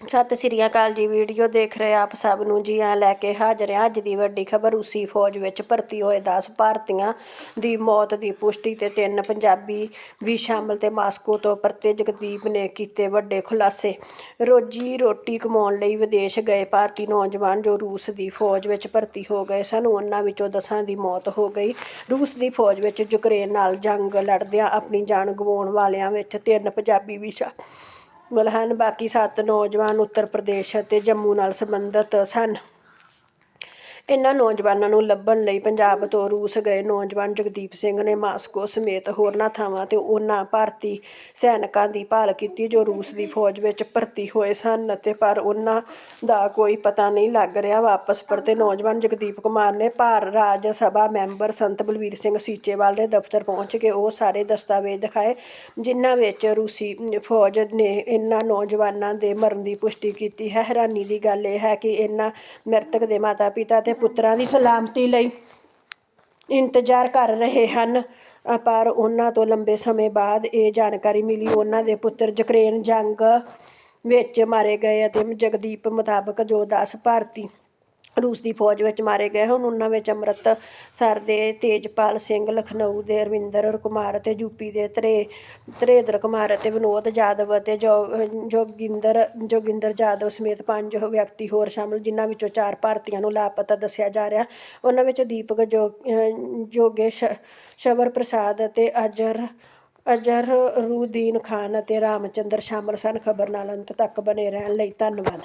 ਸਤਿ ਸ੍ਰੀ ਅਕਾਲ ਜੀ, ਵੀਡੀਓ ਦੇਖ ਰਹੇ ਆਪ ਸਭ ਨੂੰ। ਜੀ ਆ ਲੈ ਕੇ ਹਾਜ਼ਰ ਹਾਂ। ਅੱਜ ਦੀ ਵੱਡੀ ਖਬਰ ਰੂਸੀ ਫੌਜ ਵਿੱਚ ਭਰਤੀ ਹੋਏ 10 ਭਾਰਤੀਆਂ ਦੀ ਮੌਤ ਦੀ ਪੁਸ਼ਟੀ ਤੇ ਤਿੰਨ ਪੰਜਾਬੀ ਵੀ ਸ਼ਾਮਲ ਤੇ ਮਾਸਕੋ ਤੋਂ ਪਰਤੇ ਜਗਦੀਪ ਨੇ ਕੀਤੇ ਵੱਡੇ ਖੁਲਾਸੇ। ਰੋਜੀ ਰੋਟੀ ਕਮਾਉਣ ਲਈ ਵਿਦੇਸ਼ ਗਏ ਭਾਰਤੀ ਨੌਜਵਾਨ ਜੋ ਰੂਸ ਦੀ ਫੌਜ ਵਿੱਚ ਭਰਤੀ ਹੋ ਗਏ ਸਨ, ਉਹਨਾਂ ਵਿੱਚੋਂ ਦਸਾਂ ਦੀ ਮੌਤ ਹੋ ਗਈ। ਰੂਸ ਦੀ ਫੌਜ ਵਿੱਚ ਯੂਕਰੇਨ ਨਾਲ ਜੰਗ ਲੜਦਿਆਂ ਆਪਣੀ ਜਾਨ ਗਵਾਉਣ ਵਾਲਿਆਂ ਵਿੱਚ ਤਿੰਨ ਪੰਜਾਬੀ ਵੀ ਸ਼ਾਮਲ ਹਨ ਬਾਕੀ ਸੱਤ ਨੌਜਵਾਨ ਉੱਤਰ ਪ੍ਰਦੇਸ਼ ਅਤੇ ਜੰਮੂ ਨਾਲ ਸੰਬੰਧਿਤ ਸਨ। ਇਨ੍ਹਾਂ ਨੌਜਵਾਨਾਂ ਨੂੰ ਲੱਭਣ ਲਈ ਪੰਜਾਬ ਤੋਂ ਰੂਸ ਗਏ ਨੌਜਵਾਨ ਜਗਦੀਪ ਸਿੰਘ ਨੇ ਮਾਸਕੋ ਸਮੇਤ ਹੋਰਨਾਂ ਥਾਵਾਂ ਤੇ ਉਹਨਾਂ ਭਾਰਤੀ ਸੈਨਿਕਾਂ ਦੀ ਭਾਲ ਕੀਤੀ ਜੋ ਰੂਸ ਦੀ ਫੌਜ ਵਿੱਚ ਭਰਤੀ ਹੋਏ ਸਨ ਅਤੇ ਪਰ ਉਹਨਾਂ ਦਾ ਕੋਈ ਪਤਾ ਨਹੀਂ ਲੱਗ ਰਿਹਾ। ਵਾਪਸ ਪਰਤੇ ਨੌਜਵਾਨ ਜਗਦੀਪ ਕੁਮਾਰ ਨੇ ਭਾਰ ਰਾਜ ਸਭਾ ਮੈਂਬਰ ਸੰਤ ਬਲਵੀਰ ਸਿੰਘ ਸੀਚੇਵਾਲ ਦੇ ਦਫ਼ਤਰ ਪਹੁੰਚ ਕੇ ਉਹ ਸਾਰੇ ਦਸਤਾਵੇਜ਼ ਦਿਖਾਏ, ਜਿਨ੍ਹਾਂ ਵਿੱਚ ਰੂਸੀ ਫੌਜ ਨੇ ਇਨ੍ਹਾਂ ਨੌਜਵਾਨਾਂ ਦੇ ਮਰਨ ਦੀ ਪੁਸ਼ਟੀ ਕੀਤੀ। ਹੈ ਹੈਰਾਨੀ ਦੀ ਗੱਲ ਇਹ ਹੈ ਕਿ ਇਨ੍ਹਾਂ ਮ੍ਰਿਤਕ ਦੇ ਮਾਤਾ-ਪਿਤਾ ਅਤੇ ਪੁੱਤਰਾਂ ਦੀ ਸਲਾਮਤੀ ਲਈ ਇੰਤਜ਼ਾਰ ਕਰ ਰਹੇ ਹਨ। ਪਰ ਉਹਨਾਂ ਤੋਂ ਲੰਬੇ ਸਮੇਂ ਬਾਅਦ ਇਹ ਜਾਣਕਾਰੀ ਮਿਲੀ, ਉਹਨਾਂ ਦੇ ਪੁੱਤਰ ਯੂਕਰੇਨ ਜੰਗ ਵਿੱਚ ਮਾਰੇ ਗਏ ਅਤੇ ਜਗਦੀਪ ਮੁਤਾਬਕ ਜੋ 10 ਭਾਰਤੀ ਰੂਸ ਦੀ ਫੌਜ ਵਿੱਚ ਮਾਰੇ ਗਏ ਹਨ ਉਹਨਾਂ ਵਿੱਚ ਅੰਮ੍ਰਿਤਸਰ ਦੇ, ਤੇਜਪਾਲ ਸਿੰਘ, ਲਖਨਊ ਦੇ, ਰਵਿੰਦਰ ਕੁਮਾਰ ਅਤੇ ਯੂਪੀ ਦੇ ਧਰੇ ਤ੍ਰੇਦਰ ਕੁਮਾਰ ਅਤੇ ਵਿਨੋਦ ਯਾਦਵ ਅਤੇ ਜੋ- ਜੋਗਿੰਦਰ ਜੋਗਿੰਦਰ ਯਾਦਵ ਸਮੇਤ ਪੰਜ ਵਿਅਕਤੀ ਹੋਰ ਸ਼ਾਮਲ, ਜਿਨ੍ਹਾਂ ਵਿੱਚੋਂ ਚਾਰ ਭਾਰਤੀਆਂ ਨੂੰ ਲਾਪਤਾ ਦੱਸਿਆ ਜਾ ਰਿਹਾ। ਉਹਨਾਂ ਵਿੱਚ ਦੀਪਕ ਜੋ ਅਹ ਜੋਗੇਸ਼ ਸ਼ਵਰ ਪ੍ਰਸਾਦ ਅਤੇ ਅਜਰ ਅਜਰ ਖਾਨ ਅਤੇ ਰਾਮਚੰਦਰ ਸ਼ਾਮਲ ਸਨ। ਖਬਰ ਨਾਲ ਅੰਤ ਤੱਕ ਬਣੇ ਰਹਿਣ ਲਈ ਧੰਨਵਾਦ।